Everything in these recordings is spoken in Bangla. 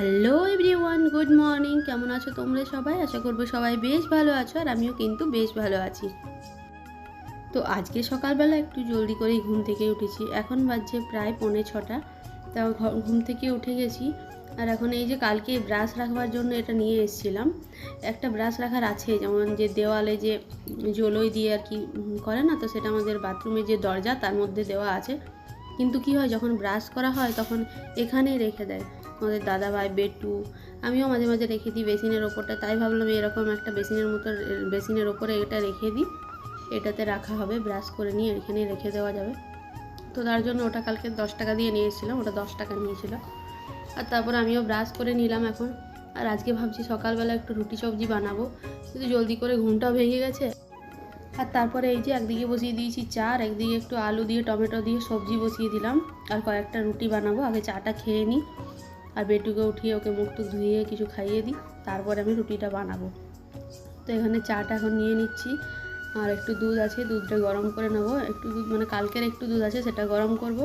Hello everyone, good morning. কেমন আছো তোমরা সবাই? আশা করব সবাই বেশ ভালো আছো আর আমিও কিন্তু বেশ ভালো আছি। তো আজকে সকালবেলা একটু জলদি করেই ঘুম থেকে উঠেছি। এখন বাজছে প্রায় পৌনে ছটা। তা ঘুম থেকে উঠে গেছি। আর এখন এই যে কালকে ব্রাশ রাখবার জন্য এটা নিয়ে এসেছিলাম। একটা ব্রাশ রাখার আছে, যেমন যে দেওয়ালে যে জলই দিয়ে আর কি করে না, তো সেটা আমাদের বাথরুমে যে দরজা, তার মধ্যে দেওয়া আছে। কিন্তু কি হয়, যখন ব্রাশ করা হয়, তখন এখানেই রেখে দেয়। আমাদের দাদা ভাই বেটু, আমিও মাঝে মাঝে রেখে দিই বেসিনের ওপরটা, তাই ভাবলাম এরকম একটা বেসিনের মতো, বেসিনের ওপরে এটা রেখে দিই, এটাতে রাখা হবে, ব্রাশ করে নিয়ে এখানে রেখে দেওয়া যাবে। তো তার জন্য ওটা কালকে দশ টাকা দিয়ে নিয়ে এসেছিলাম ওটা দশ টাকা নিয়েছিল। আর তারপর আমিও ব্রাশ করে নিলাম এখন। আর আজকে ভাবছি সকালবেলা একটু রুটি সবজি বানাবো কিন্তু জলদি করে ঘুমটাও ভেঙে গেছে। আর তারপরে এই যে একদিকে বসিয়ে দিয়েছি চা আর একদিকে একটু আলু দিয়ে, টমেটো দিয়ে সবজি বসিয়ে দিলাম। আর কয়েকটা রুটি বানাবো, আগে চাটা খেয়ে নিই। আর বেটুকে উঠিয়ে ওকে মুখ টুক ধুয়ে কিছু খাইয়ে দিই, তারপরে আমি রুটিটা বানাবো। তো এখানে চাটা এখন নিয়ে নিচ্ছি, আর একটু দুধ আছে, দুধটা গরম করে নেব। একটু দুধ মানে কালকের একটু দুধ আছে, সেটা গরম করব।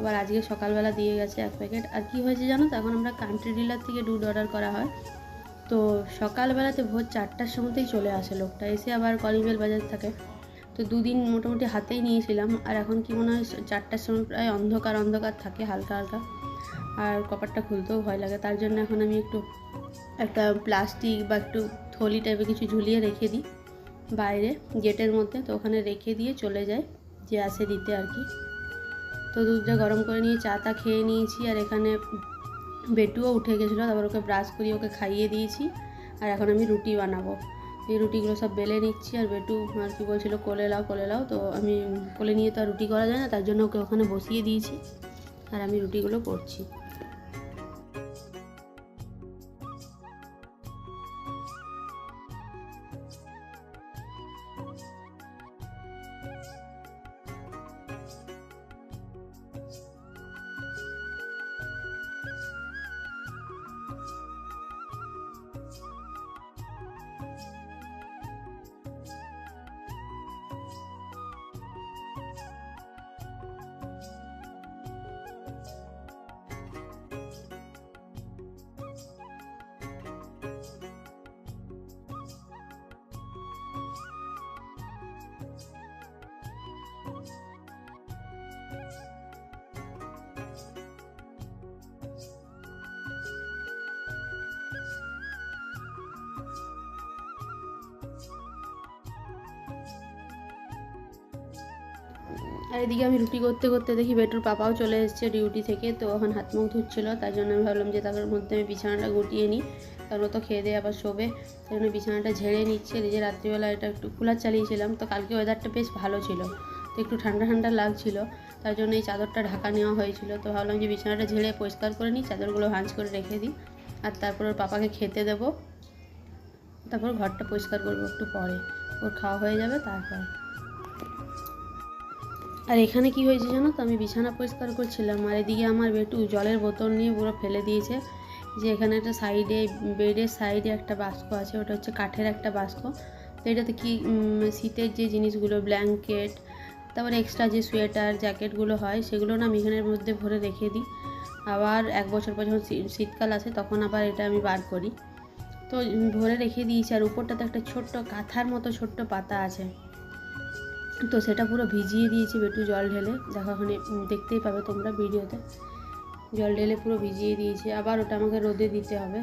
আবার আজকে সকালবেলা দিয়ে গেছে এক প্যাকেট। আর কি হয়েছে জানো তো, এখন আমরা কান্ট্রি ডিলার থেকে দুধ অর্ডার করা হয়। তো সকালবেলাতে ভোর চারটার সময়তেই চলে আসে লোকটা, এসে আবার কলিবেল বাজার থাকে। তো দুদিন মোটামুটি হাতেই নিয়েছিলাম, আর এখন কি মনে হয়, চারটার সময় প্রায় অন্ধকার অন্ধকার থাকে, হালকা হালকা। আর কপারটা খুলতেও ভয় লাগে। তার জন্য এখন আমি একটু একটা প্লাস্টিক বা একটু থলি টাইপের কিছু ঝুলিয়ে রেখে দিই বাইরে গেটের মধ্যে। তো ওখানে রেখে দিয়ে চলে যায় যে আসে দিতে আর কি। তো দুধটা গরম করে নিয়ে চা টা খেয়ে নিয়েছি আর এখানে বেটুও উঠে গেছিল। তারপর ওকে ব্রাশ করিয়ে ওকে খাইয়ে দিয়েছি আর এখন আমি রুটি বানাবো। এই রুটিগুলো সব বেলে নিচ্ছি আর বেটু আর কি বলছিল, কোলে লাও কোলে লাও। তো আমি কোলে নিয়ে তো আর রুটি করা যায় না, তার জন্য ওকে ওখানে বসিয়ে দিয়েছি আর আমি রুটিগুলো করছি। আর এদিকে আমি রুটি করতে করতে দেখি বেটুর পাপাও চলে এসেছে ডিউটি থেকে, তো এখন হাত মুখ ধুচ্ছিলো, তার জন্য আমি ভাবলাম যে তার মধ্যে আমি বিছানাটা গুটিয়ে নিই কারণ তো খেয়ে দিয়ে আবার শোবে তাই জন্য বিছানাটা ঝেড়ে নিচ্ছে যে রাত্রিবেলা এটা একটু কুলার চালিয়েছিলাম, তো কালকে ওয়েদারটা বেশ ভালো ছিল, তো একটু ঠান্ডা ঠান্ডা লাগছিল, তার জন্য এই চাদরটা ঢাকা নেওয়া হয়েছিল, তো ভাবলাম যে বিছানাটা ঝেড়ে পরিষ্কার করে নিই, চাদরগুলো ভাঁজ করে রেখে দিই, আর তারপর ওর পাপাকে খেতে দেবো, তারপর ঘরটা পরিষ্কার করব একটু পরে, ওর খাওয়া হয়ে যাবে তারপর। আর এখানে কি হয়েছে জানো তো? আমি বিছানা পরিষ্কার করছিলাম আর এদিকে আমার বেটু জলের বোতল নিয়ে পুরো ফেলে দিয়েছে। যে এখানে একটা সাইডে, বেডের সাইডে একটা বাস্ক আছে, ওটা হচ্ছে কাঠের একটা বাস্ক। তো এটাতে কি শীতের যে জিনিসগুলো, ব্ল্যাঙ্কেট, তারপরে এক্সট্রা যে সোয়েটার, জ্যাকেটগুলো হয়, সেগুলো না আমি এখানের মধ্যে ভরে রেখে দিই। আবার এক বছর পর যখন শীতকাল আসে, তখন আবার এটা আমি বার করি। তো ভরে রেখে দিয়েছি আর উপরটাতে একটা ছোট্ট কাঁথার মতো ছোট্ট পাতা আছে। তো সেটা পুরো ভিজিয়ে দিয়েছি একটু জল ঢেলে। দেখো ওখানে দেখতেই পাবে তোমরা ভিডিওতে। জল ঢেলে পুরো ভিজিয়ে দিয়েছি। আবার ওটা আমাকে রোদে দিতে হবে।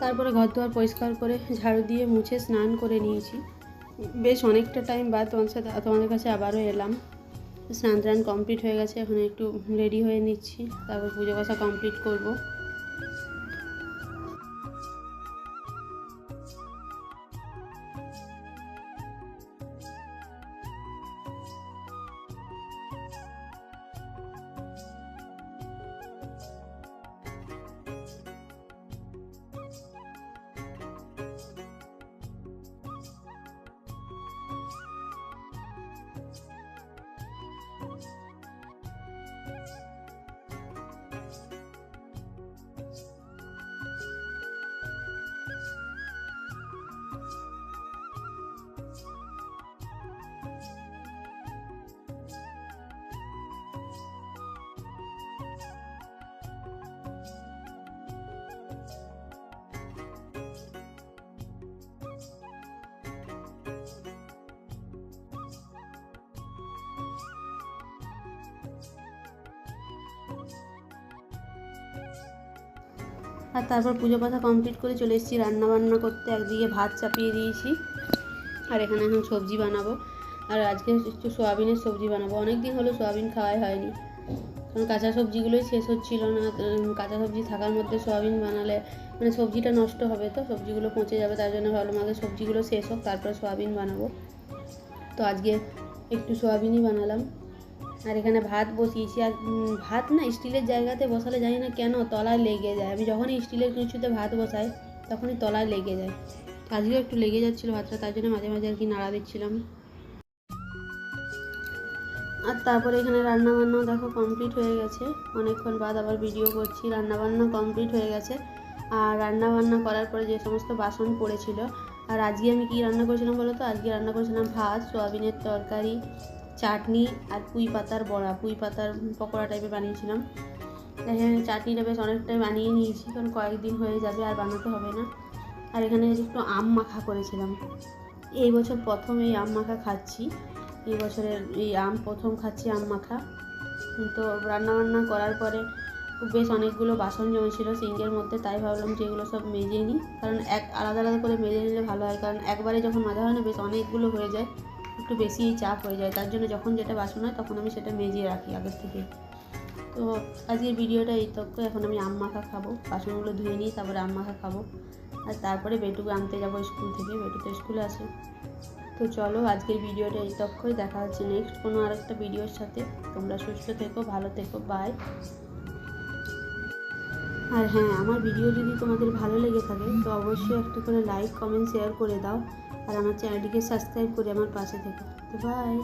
তারপরে ঘর দুয়ার পরিষ্কার করে ঝাড়ু দিয়ে মুছে স্নান করে নিয়েছি। বেশ অনেকটা টাইম বাদ, তোমার সাথে, তোমাদের কাছে আবারও এলাম। স্নান টান কমপ্লিট হয়ে গেছে, এখন একটু রেডি হয়ে নিচ্ছি, তারপর পুজো বাসা কমপ্লিট করব। আর তারপর পুজো পাতা কমপ্লিট করে চলে এসেছি রান্না বান্না করতে। একদিকে ভাত চাপিয়ে দিয়েছি, আর এখানে এখন সবজি বানাবো। আর আজকে একটু সোয়াবিনের সবজি বানাবো। অনেক দিন হলো সোয়াবিন খাওয়াই হয়নি। কারণ কাঁচা সবজিগুলোই শেষ হচ্ছিল না। কাঁচা সবজি থাকার মধ্যে সোয়াবিন বানালে মানে সবজিটা নষ্ট হবে তো, সবজিগুলো পচে যাবে। তার জন্য ভাবলাম আগে সবজিগুলো শেষ হোক, তারপর সোয়াবিন বানাবো। তো আজকে একটু সোয়াবিনই বানালাম। আর এখানে ভাত বসিয়েছি। আর ভাত না স্টিলের জায়গাতে বসালে জানি না কেন তলায় লেগে যায়। আমি যখনই স্টিলের কিছুতে ভাত বসাই, তখনই তলায় লেগে যায়। আজকেও একটু লেগে যাচ্ছিল ভাতটা, তার জন্য মাঝে মাঝে আর কি নাড়া দিচ্ছিলাম। আর তারপরে এখানে রান্না বান্নাও দেখো কমপ্লিট হয়ে গেছে। অনেকক্ষণ বাদ আবার ভিডিও করছি। রান্না বান্না কমপ্লিট হয়ে গেছে। আর রান্নাবান্না করার পরে যে সমস্ত বাসন পড়েছিল, আর আজকে আমি কি রান্না করেছিলাম বলো তো? আজকে রান্না করেছিলাম ভাত, সোয়াবিনের তরকারি চাটনি আর পুঁই পাতার বড়া, পুঁই পাতার পকোড়া টাইপের বানিয়েছিলাম। এখানে চাটনিটা বেশ অনেকটাই বানিয়ে নিয়েছি, কারণ কয়েকদিন হয়ে যাবে আর বানাতে হবে না। আর এখানে একটু আম মাখা করেছিলাম। এই বছর প্রথম এই আম মাখা খাচ্ছি। এই বছরের এই আম, প্রথম খাচ্ছি আম মাখা। তো রান্নাবান্না করার পরে বেশ অনেকগুলো বাসন জমেছিল সিঙ্কের মধ্যে, তাই ভাবলাম যে এগুলো সব মেজে নিই। কারণ এক আলাদা আলাদা করে মেজে নিলে ভালো হয়, কারণ একবারে যখন মাজা হয় না, বেশ অনেকগুলো হয়ে যায়। একটু বেশিই চাপ হয়ে যায়। তার জন্য যখন যেটা বাসন হয় তখন আমি সেটা মেজিয়ে রাখি আগের থেকে। তো আজকের ভিডিওটা এই তক্ষ এখন আমি আম মাখা খাব। বাসনগুলো ধুয়ে নিই তারপরে আম মাখা খাব। আর তারপরে বেটুকে আনতে যাব স্কুল থেকে। বেটু তো স্কুলে আসে তো চলো আজকের ভিডিওটা এই তক্ষই দেখা হচ্ছে নেক্সট কোনো আরেকটা ভিডিওর সাথে। তোমরা সুস্থ থেকো, ভালো থেকো বাই আর হ্যাঁ আমার ভিডিও যদি তোমাদের ভালো লেগে থাকে তো অবশ্যই একটা করে লাইক কমেন্ট শেয়ার করে দাও। আর আমার চ্যানেলটিকে সাবস্ক্রাইব করে আমার পাশে থেকো। তো বাই